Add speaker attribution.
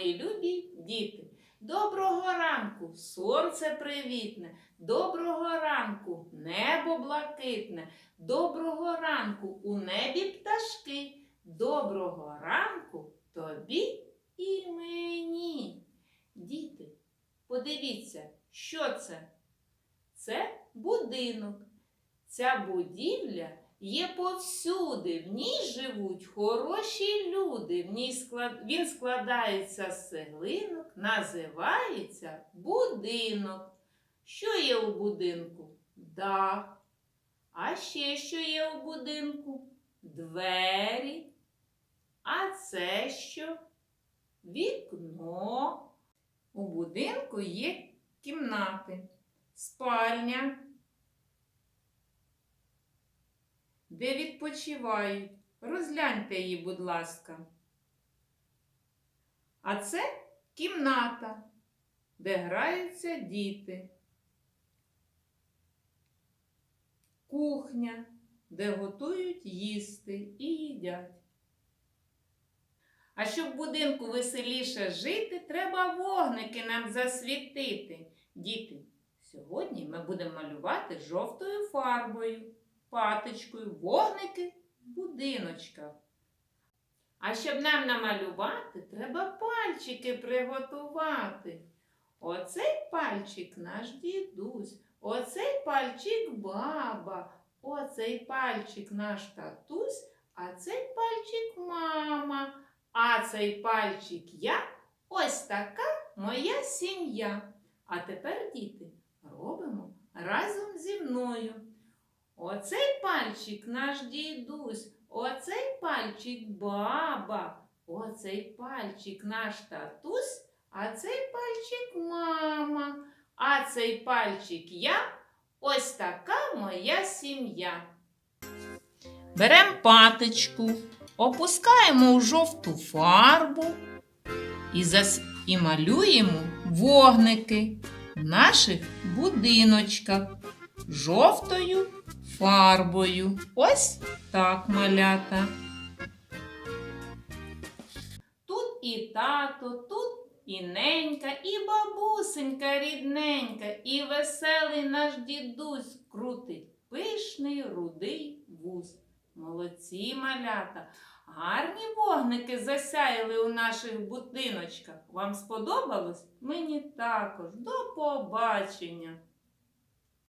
Speaker 1: мої любі діти. Доброго ранку, сонце привітне, доброго ранку, небо блакитне, доброго ранку у небі пташки, доброго ранку тобі і мені. Діти, подивіться, що це? Це будинок. Ця будівля є повсюди. В ній живуть хороші люди. В ній склад... Він складається з цеглинок, називається будинок. Що є у будинку? Дах. А ще що є у будинку? Двері. А це що? Вікно. У будинку є кімнати, спальня, де відпочивають. Розгляньте її, будь ласка. А це кімната, де граються діти. Кухня, де готують їсти і їдять. А щоб будинку веселіше жити, треба вогники нам засвітити. Діти, сьогодні ми будемо малювати жовтою фарбою, паточкою, вогники в будиночках. А щоб нам намалювати, треба пальчики приготувати. Оцей пальчик наш дідусь, оцей пальчик баба, оцей пальчик наш татусь, а цей пальчик мама. А цей пальчик я ось така моя сім'я. А тепер, діти, Оцей пальчик наш дідусь, оцей пальчик баба, оцей пальчик наш татусь, а цей пальчик мама, а цей пальчик я ось така моя сім'я. Беремо паточку, опускаємо у жовту фарбу і, зас... і малюємо вогники в наших будиночках жовтою фарбою. Ось так малята. Тут і тато, тут і ненька, і бабусенька рідненька, і веселий наш дідусь крутить пишний рудий вуз. Молодці малята. Гарні вогники засяяли у наших будиночках. Вам сподобалось? Мені також. До побачення!